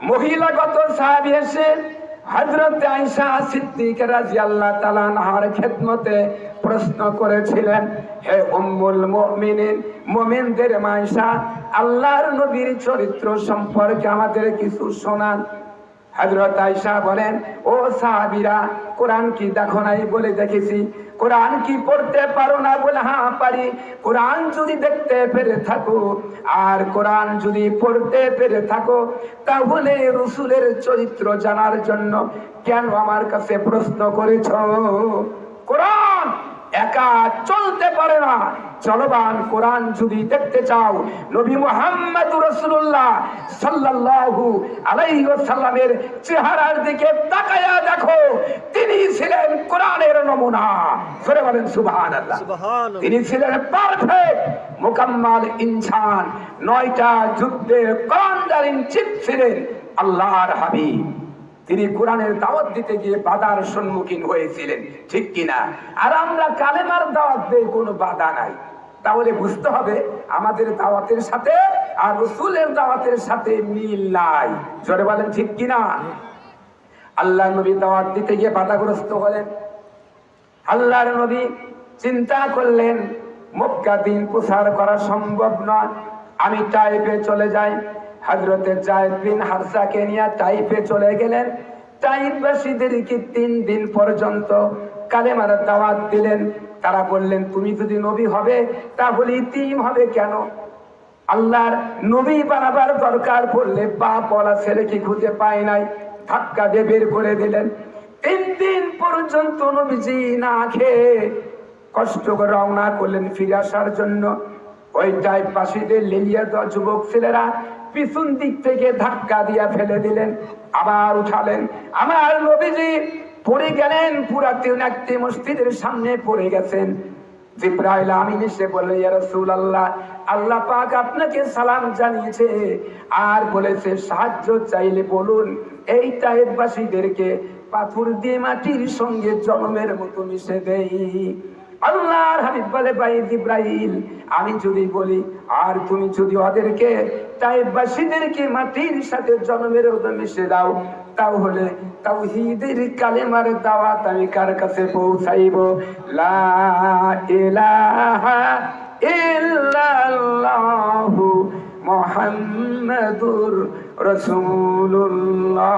মহিলাগত সাহাবি এসে হজরত আইসা সিদ্দিক রাজি আল্লাহ তালানহার খেদমতে প্রশ্ন করেছিলেন, হে উম্মুল মমিনিন, মমিনদের মাইসা আল্লাহর নবীর চরিত্র সম্পর্কে আমাদের কিছু শোনান। হজরত আইসা বলেন, ও সাহাবিরা, কোরআন কি দেখো নাই বলে দেখেছি। কোরআন কি পড়তে পারো না বলে হ্যাঁ পারি। কোরআন যদি দেখতে পেরে থাকো, আর কোরআন যদি পড়তে পেরে থাকো, তাহলে রসুলের চরিত্র জানার জন্য কেন আমার কাছে প্রশ্ন করেছ? কোরআন একা চলতে পারে না। চলবান কোরআন যদি দেখতে চাও, নবী মোহাম্মদ রসুল্লাহ সাল্লাল্লাহু আলাইহি ওয়াসাল্লামের চেহারার দিকে তাকায়া দেখো তিনি ছিলেন কোরআনের নমুনা। বলেন সুবহানাল্লাহ। তিনি ছিলেন পারফেক্ট মোকাম্মাল ইনসান। নয়টা কমান্ডার চিফ ছিলেন আল্লাহর হাবিব। তিনি কোরআনের দাওয়াত দিতে গিয়ে বাধার সম্মুখীন হয়েছিলেন ঠিক কিনা? আর আমরা কালেমার দাওয়াত দেই কোনো বাধা নাই। তাহলে বুঝতে হবে আমাদের দাওয়াতের সাথে আর রসুলের দাওয়াতের সাথে মিল নাই। জোরে বলেন, ঠিক কিনা? আল্লাহ নবী দাওয়াত দিতে গিয়ে বাধাগ্রস্ত হলেন। আল্লাহর নবী চিন্তা করলেন, মক্কা দিন প্রসার করা সম্ভব নয়। আমি টাইপে চলে যাই। হজরতে জায়দ বিন হারসাকে নিয়ে টাইপে চলে গেলেন। টাইপবাসীদেরকে তিন দিন পর্যন্ত কালেমার দাওয়াত দিলেন? তারা বললেন, তুমি যদি নবী হবে, তাহলে ইতিম হবে কেন? আল্লাহর নবী বানাবার দরকার পড়লে বাপ বলা ছেলেকে খুঁজে পায় নাই, ধাক্কা দিয়ে বের করে দিলেন। তিন দিন পর্যন্ত নবীজি না খেয়ে কষ্ট করে রওনা করলেন ফিরে আসার জন্য। ওই টাইপ পাশিদের লেলিয়া দেওয়া যুবক ছেলেরা পিছন দিক থেকে ধাক্কা দিয়া ফেলে দিলেন, আবার উঠালেন। আমার নবীজি পড়ে গেলেন পুরা তিন একটি মসজিদের সামনে পড়ে গেছেন। জিব্রাইল আমিন এসে বলল, ইয়া রাসূলুল্লাহ, আল্লাহ পাক আপনাকে সালাম জানিয়েছে আর বলেছে, সাহায্য চাইলে বলুন, এই টাইপবাসীদেরকে পাথর দিয়ে মাটির সঙ্গে জনমের মতো মিশে দেই। আল্লাহর হাবিব বলে, ভাই জিব্রাইল, আমি যদি বলি, আর তুমি যদি ওদেরকে টাইপবাসীদেরকে মাটির সাথে জনমের মতো মিশে দাও তাহলে তাওহীদের কালেমার দাওয়াত আমি কার কাছে পৌঁছাইব? লা ইলাহা ইল্লাল্লাহু মুহাম্মাদুর রাসূলুল্লাহ।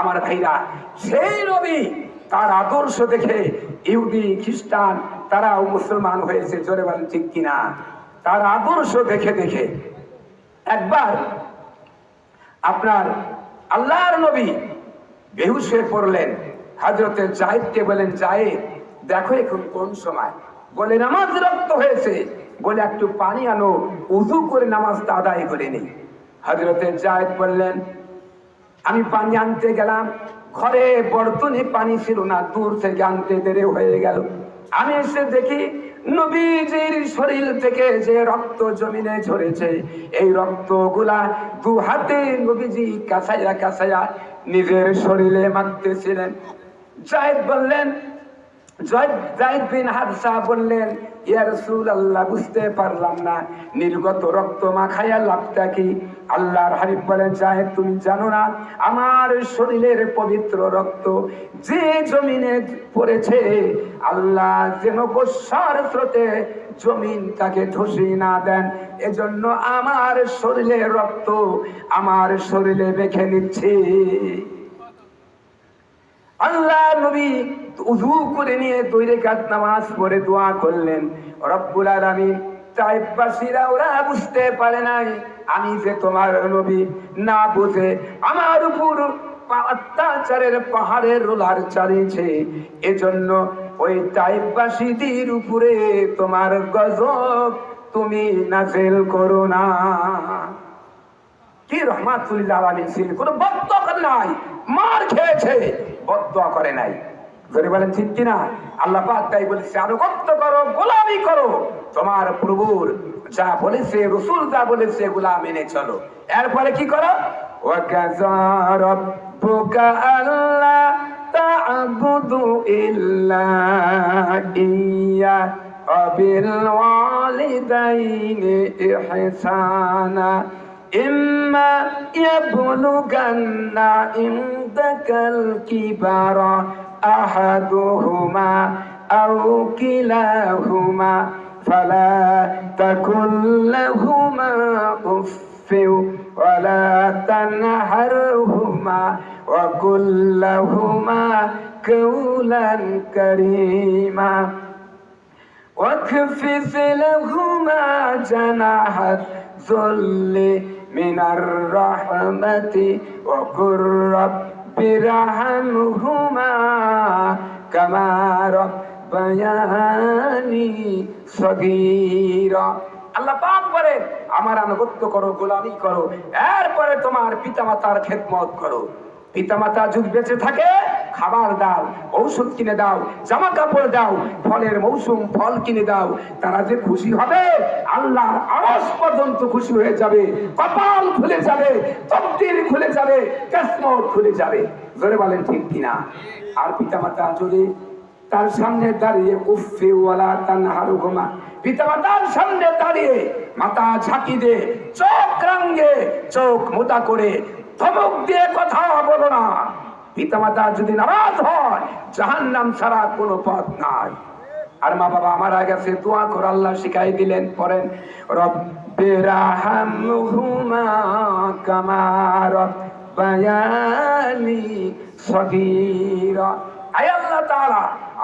আমার ভাইরা, সেই নবী তার আদর্শ দেখে ইহুদি, খ্রিস্টান তারাও মুসলমান হয়েছে, জোরে বলেন ঠিক কিনা? তার আদর্শ দেখে দেখে একবার আপনার আল্লাহর নবী বেহুশ হয়ে পড়লেন। হাজরতে জাহিদকে বলেন জাহিদ, দেখো এখন কোন সময়? বলে নামাজ রক্ত হয়েছে। বলে একটু পানি আনো উজু করে নামাজটা আদায় করে নেই হজরতে জাহিদ বললেন, আমি পানি আনতে গেলাম। ঘরে বর্তনে পানি ছিল না, দূর থেকে আনতে দেরি হয়ে গেল। আমি এসে দেখি নবীজির শরীর থেকে যে রক্ত জমিনে ঝরেছে, এই রক্তগুলা দু হাতে নবীজি কাছাইয়া কাছাইয়া নিজের শরীরে মারতেছিলেন জায়দ বললেন জয়- জাহিদ বিন হাদসা বললেন, ইয়া রাসূলুল্লাহ, বুঝতে পারলাম না। নির্গত রক্ত মাখাইয়া লাভটা কি? আল্লাহর হাবিব বলেন, জাহেদ, তুমি জানো না, আমার শরীরের পবিত্র রক্ত যে জমিনে পড়েছে, আল্লাহ যেন গোসার স্রোতে জমিন তাকে ধসি না দেন। এজন্য আমার শরীরের রক্ত আমার শরীরে রেখে নিচ্ছে। আল্লাহ নবী উজু করে নিয়ে দুই রেখাত নামাজ পড়ে দোয়া করলেন। রব্বুল আলামিন টাইপবাসীরা ওরা বুঝতে পারে নাই, আমি যে তোমার নবী না বুঝে আমার উপর অত্যাচারের পাহাড়ের রোলার চালিয়েছে, এজন্য ওই টাইপবাসীদের উপরে তোমার গজব তুমি নাজেল করো না। কি রহমাতুল্লাহ আলামিন ছিলেন, কোনো করে নাই, মার খেয়েছে। বদ্ধ করে নাই ধরে বলেন ঠিক কিনা আল্লাহ পাক তাই বলেছে আনুগত্য করো গোলামি করো তোমার প্রভুর যা বলেছে রসুল যা বলেছে এগুলা মেনে চলো এরপরে কি করো ওয়াকাযা রাব্বুকা আল্লা তা'বুদু ইল্লা ইয়্যা وبالوالدين إحسانا إما يبلغن عندك الكبر أحدهما أو كلاهما فلا تكن لهما أف ولا تنهرهما وقل لهما قولا كريما واخفض لهما جناح الذل من الرحمة وقل رب ارحمهما كما ربياني صغيرا আল্লাহ পাক বলেন আমার আনুগত্য করো গোলামি করো এরপরে তোমার পিতামাতার খেদমত করো পিতামাতা যদি বেঁচে থাকে, খাবার দাও, ঔষধ কিনে দাও, জামা কাপড় দাও, ফলের মৌসুম, ফল কিনে দাও। তারা যে খুশি হবে আল্লাহ আরস পর্যন্ত খুশি হয়ে যাবে, কপাল খুলে যাবে, তকদির খুলে যাবে, কেসমত খুলে যাবে। জোরে বলেন ঠিক কিনা? আর পিতামাতা যদি তার সামনে দাঁড়িয়ে উফে ওয়ালা তানহারু ঘুমা পিতামাতার সামনে দাঁড়িয়ে মাথা ঝাঁকি দে চোখ রাঙ্গে চোখ মোটা করে ধমক দিয়ে কথা বলো না। পিতামাতা যদি নারাজ হয় জাহান নাম ছাড়া কোনো পথ নাই। আর মা বাবা মারা গেছে, দোয়া কর আল্লাহ শিখাই দিলেন পরেন রব্বিরাহামহুমা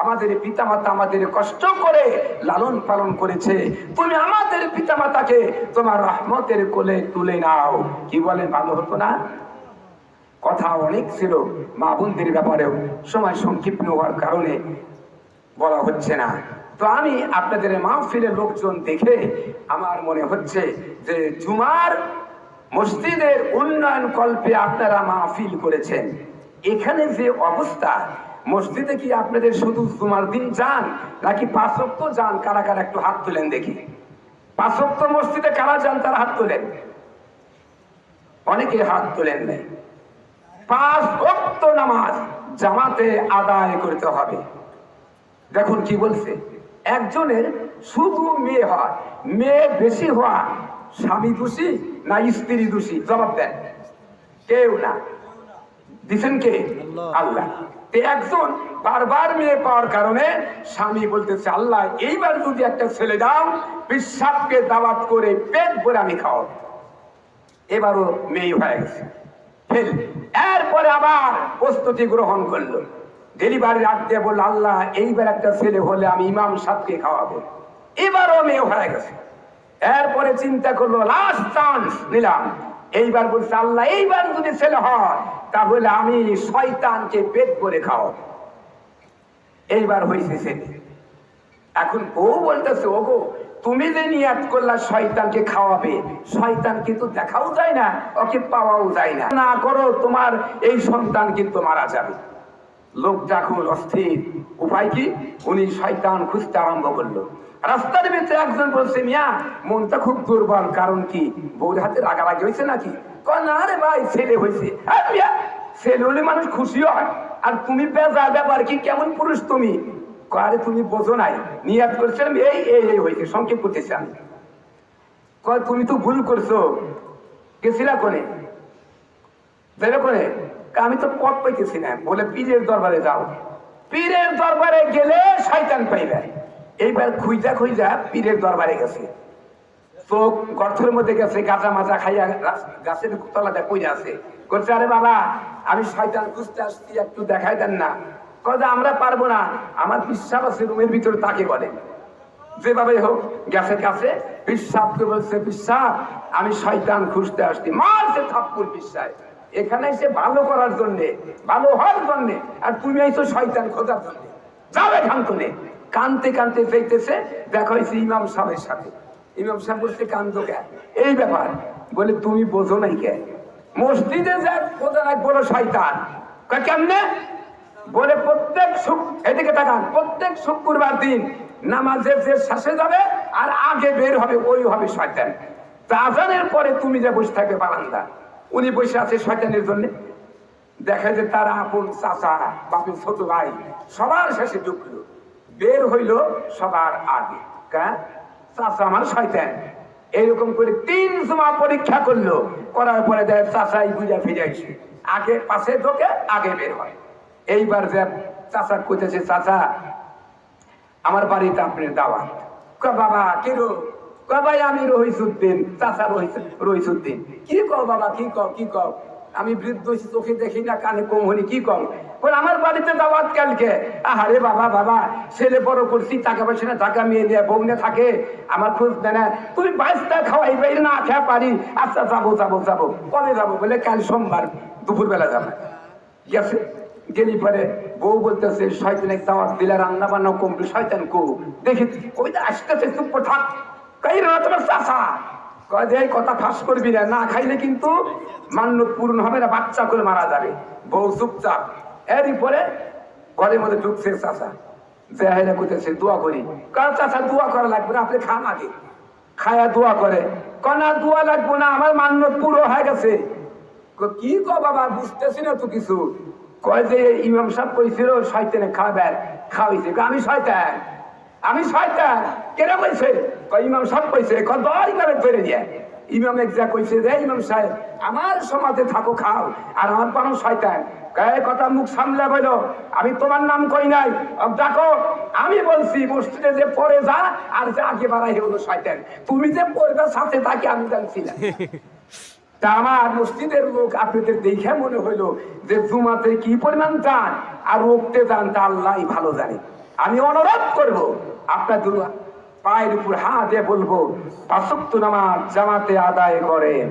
আমাদের পিতামাতা আমাদের কষ্ট করে লালন পালন করেছে। তুমি আমাদের পিতামাতাকে তোমার রহমতের কোলে তুলে নাও। কি বলে ভালো হতো না? কথা অনেক ছিল, মা বোনদের ব্যাপারেও সময় সংক্ষিপ্ত হওয়ার কারণে বলা হচ্ছে না। তো আমি আপনাদের মাহফিলের লোকজন দেখে আমার মনে হচ্ছে যে জুমার মসজিদের উন্নয়ন কল্পে আপনারা মাহফিল করেছেন। এখানে যে অবস্থা মসজিদে কি আপনাদের শুধু জুমার দিন যান নাকি পাঁচক্ত যান? কারা কারা একটু হাত তুলেন দেখি। পাঁচক্ত মসজিদে কারা যান তারা হাত তোলেন? অনেকে হাত তোলেন নেই। পাঁচ নামাজ জামাতে আদায় করতে হবে। দেখুন কি বলছে একজনের শুধু মেয়ে হয় মেয়ে বেশি হওয়া স্বামী দোষী না স্ত্রী দোষী? জবাব দেন। কেউ না। দিছেন কে? আল্লাহ। একজন বারবার মেয়ে পাওয়ার কারণে স্বামী বলতেছে, আল্লাহ, এইবার যদি একটা ছেলে দাও বিশ্বাসকে দাওয়াত করে পেট ভরে আমি খাওয়াবো। এবারও মেয়ে হয়ে গেছে। ফেল। এরপরে আবার প্রস্তুতি গ্রহণ করল। ডেলিভারি রাখ দিয়ে বলল, আল্লাহ, এইবার একটা ছেলে হলে আমি ইমাম সাহেবকে খাওয়াবো। এবারও মেয়ে হয়ে গেছে। এরপরে চিন্তা করল লাস্ট চান্স নিলাম। এইবার বলছে, আল্লাহ, এইবার যদি ছেলে হয় তাহলে আমি শয়তানকে পেট করে খাওয়াবো। এইবার হয়েছে ছেলে এখন ও বলতেছে ও গো তুমি যে নিয়াত করলা শয়তানকে খাওয়াবে, শয়তান কিন্তু দেখাও যায় না, ওকে পাওয়াও যায় না। না করো, তোমার এই সন্তান কিন্তু মারা যাবে। লোক এখন অস্থির, উপায় কি? উনি শয়তান খুঁজতে আরম্ভ করল। রাস্তার ভিতরে একজন বলছে, মিয়া, মনটা খুব দুর্বল, কারণ কি? বউর হাতে রাগারাগি হয়েছে নাকি? না রে ভাই, ছেলে হয়েছে ছেলে হলে মানুষ খুশি হয়। আর তুমি বেজার ব্যাপার, কি কেমন পুরুষ তুমি? আরে তুমি বোঝো নাই, নিয়াত করছিলাম, এই এই এই হয়েছে সংক্ষেপ করতেছি আমি। তুমি তো ভুল করছ। গেছিলা কোনে? যাবে কোনে? আমি তো পথ পাইতেছি না। বলে, পীরের দরবারে যাও। পীরের দরবারে গেলে শয়তান পাইবে। এইবার খুঁজা খুঁজা পীরের দরবারে গেছে। চোখ গর্থের মধ্যে গেছে, গাঁজা মাজা খাইয়া গাছের তলাতে কইরা আছে। করছে আরে বাবা, আমি শয়তান খুঁজতে আসছি, একটু দেখাই দেন না। কথা আমরা পারব না। আমার বিশ্বাস আছে, রুমের ভিতরে তাকে বলে। যেভাবে হোক গ্যাসের কাছে বিশ্বাসকে বলছে, বিশ্বাস, আমি শয়তান খুঁজতে আসছি। মারছে থাপ্পুর বিশ্বাস এখানে এসে ভালো করার জন্য, ভালো হওয়ার জন্য, আর তুমি আইছো শয়তান খোঁজার জন্য। এখান থেকে। কানতে কানতে যাইতেছে, দেখা হয়েছে ইমাম সাহেবের সাথে। ইমাম সাহেব বলছে, কান্দ কে? এই ব্যাপার। বলে, তুমি বোঝো নাই কে? মসজিদে যা খোঁজা নাই বলো, শয়তান। কেমনে? বলে, প্রত্যেক শুক এদিকে তাকান, প্রত্যেক শুক্রবার দিন নামাজের যে শেষে যাবে আর আগে বের হবে, ওই হবে শয়তান। তা আজানের পরে তুমি যে বসে থাকবে বারান্দা, উনি বসে আছে শয়তানের জন্য। দেখা যে তার আপন চাচা, বাপের ছোট ভাই সবার শেষে ঢুকলো বের হইল সবার আগে। কা? চাচা আমার শয়তান। এইরকম করে তিন জমা পরীক্ষা করল, করার পরে দেয় চাষাই বুঝা ফিরে আসে আগে পাশে ঢোকে, আগে বের হয়। এইবার যে চাষা কইতেছে চাষা আমার বাড়িতে আপনার দাওয়াত। ক বাবা, কি রো ক আমি রহিসুদ্দিন, চাচা রহিস- রহিসুদ্দিন। কি কও বাবা, কি কও কি কও? আমি বৃদ্ধ হইছি, চোখে দেখি না কানে কম হনি কি কম? আমার বাড়িতে দাওয়াত কালকে। আহারে বাবা বাবা ছেলে বড় করছি টাকা পয়সা না টাকা মেয়ে নিয়ে বউ না থাকে আমার খোঁজ দেয় না। তুই বাইশটা খাওয়াই পাই না খেয়া পারি। আচ্ছা যাব যাব যাব। কবে যাব? বলে কাল সোমবার দুপুরবেলা যাব। গেছে গেলি পরে বউ বলতেছে শয়তানের দাওয়াত দিলে রান্না বান্না কমবে শয়তান কো। দেখি যে আসতেছে চুপ থাক। কই তোমার চাষা কয় যে, এই কথা ফাঁস করবি না না খাইলে কিন্তু মান্য পূর্ণ হবে না, বাচ্চা করে মারা যাবে। বউ চুপচাপ। এরই পরে ঘরের মধ্যে ঢুকছে চাষা যে হেরা করতেছে দোয়া করি। কার চাষা দোয়া করা লাগবে না, আপনি খান আগে। খায়া দোয়া করে। কনা দোয়া লাগবে না, আমার মান্য পুরো হয়ে গেছে। ক- কি বাবা, বুঝতেছি না তো কিছু। কয় যে ইমাম সাহেব কইছিল, শয়তানে খাবেন খাওয়াইছে। আমি শয়তান আমি শয়তান কেন কইছে? ইমাম সাহেব কইছে কয় দর ইমামে ধরে দিয়ে ইমাম এক যা কইছে রে ইমাম সাহেব আমার সমাজে থাকো খাও আর আমার পানো শয়তান। কয় কথা মুখ সামলা বইল আমি তোমার নাম কই নাই? দেখো আমি বলছি মসজিদে যে পড়ে যা আর যে আগে বাড়াই হলো শয়তান। তুমি যে পড়বে সাথে তাকে আমি জানছি না তা আমার মসজিদের লোক আপনাদের দেখে মনে হইল যে জুমাতে কি পরিমাণ চান আর রোগতে চান তা আল্লাহ ভালো জানে। আমি অনুরোধ করব আপনার দুয়া পায়ের উপর হাত দিয়ে বলব, পাঁচক্ত নামাজ জামাতে আদায় করেন।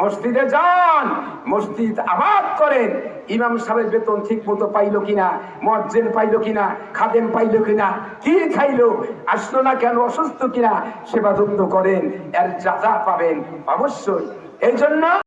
মসজিদে যান, মসজিদ আবাদ করেন। ইমাম সাহেবের বেতন ঠিক মতো পাইলো কিনা মজ্জেন পাইলো কিনা, খাদেম পাইলো কিনা, কি খাইলো, আসলো না কেন, অসুস্থ কিনা, সেবা করেন, এর যা পাবেন অবশ্যই। এই জন্য